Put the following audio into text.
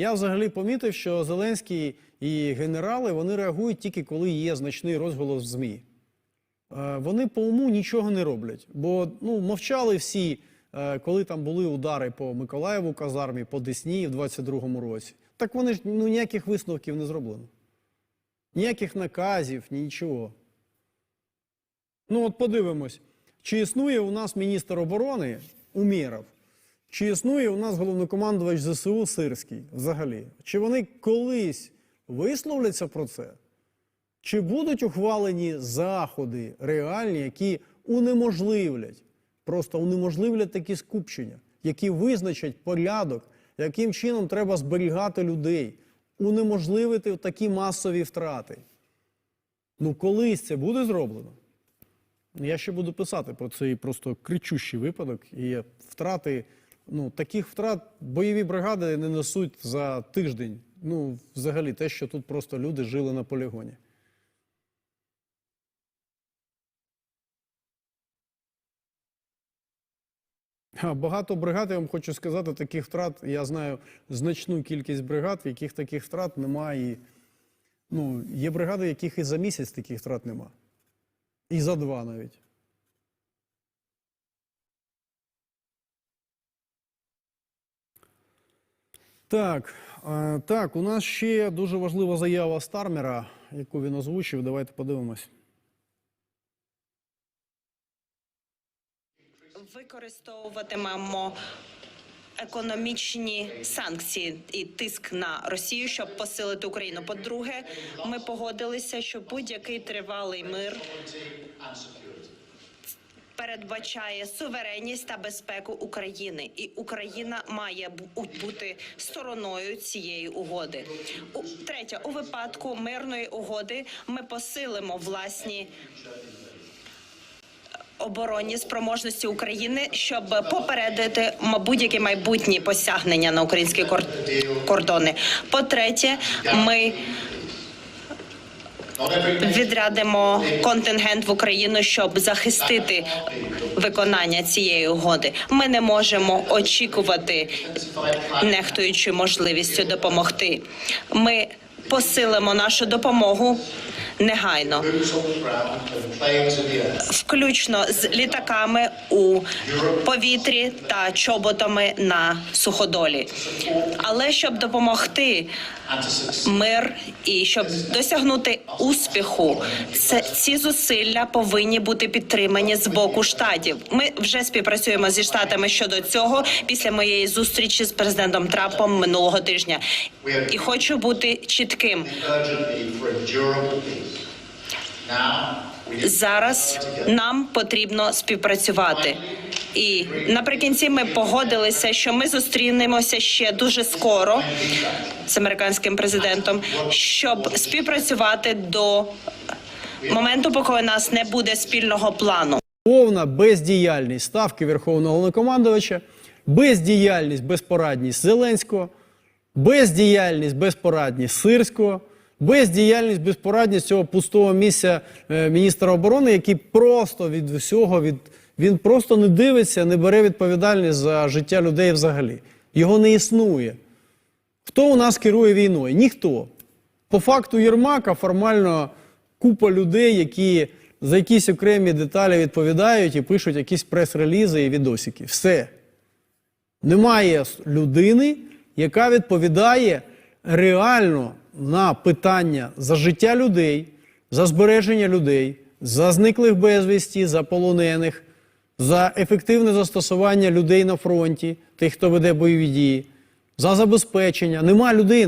Я взагалі помітив, що Зеленський і генерали вони реагують тільки коли є значний розголос в ЗМІ. Е, Вони по уму нічого не роблять, бо ну, мовчали всі, е, коли там були удари по Миколаєву казармі, по Десні в 22-му році. Так вони ж ну, ніяких висновків не зроблено. Ніяких наказів, нічого. Ну, от подивимось, чи існує у нас міністр оборони Умєров, чи існує у нас головнокомандувач ЗСУ Сирський взагалі? Чи вони колись висловляться про це? Чи будуть ухвалені заходи реальні, які унеможливлять, просто унеможливлять такі скупчення, які визначать порядок, яким чином треба зберігати людей, унеможливити такі масові втрати? Ну, колись це буде зроблено? Я ще буду писати про цей просто кричущий випадок. І втрати, ну, таких втрат бойові бригади не несуть за тиждень. Ну, взагалі, те, що тут просто люди жили на полігоні. Багато бригад, я вам хочу сказати, таких втрат. Я знаю значну кількість бригад, в яких таких втрат немає. Ну, є бригади, яких і за місяць таких втрат нема. І за два навіть. Так, е, так, у нас ще дуже важлива заява Стармера, яку він озвучив. Давайте подивимось. Використовуватимемо економічні санкції і тиск на Росію, щоб посилити Україну. По-друге, ми погодилися, що будь-який тривалий мир передбачає суверенність та безпеку України, і Україна має бу- бути стороною цієї угоди. У третє, у випадку мирної угоди ми посилимо власні оборонні спроможності України, щоб попередити будь-які майбутні посягнення на українські кор- кордони. По-третє, ми відрядимо контингент в Україну, щоб захистити виконання цієї угоди. Ми не можемо очікувати, нехтуючи можливістю допомогти. Ми посилимо нашу допомогу негайно включно з літаками у повітрі та чоботами на суходолі. Але щоб допомогти мир і щоб досягнути успіху, це ці зусилля повинні бути підтримані з боку штатів. Ми вже співпрацюємо зі штатами щодо цього після моєї зустрічі з президентом Трампом минулого тижня. І хочу бути чітким. Зараз нам потрібно співпрацювати. І наприкінці ми погодилися, що ми зустрінемося ще дуже скоро з американським президентом, щоб співпрацювати до моменту, поки у нас не буде спільного плану. Повна бездіяльність ставки Верховного Головнокомандувача, бездіяльність, безпорадність Зеленського, бездіяльність, безпорадність Сирського, бездіяльність, безпорадність цього пустого місця е, міністра оборони, який просто від всього від він просто не дивиться, не бере відповідальність за життя людей взагалі. Його не існує. Хто у нас керує війною? Ніхто. По факту Єрмака формально купа людей, які за якісь окремі деталі відповідають і пишуть якісь прес-релізи і відосики. Все. Немає людини, яка відповідає реально на питання за життя людей, за збереження людей, за зниклих безвісті, за полонених, за ефективне застосування людей на фронті, тих, хто веде бойові дії, за забезпечення. Нема людини.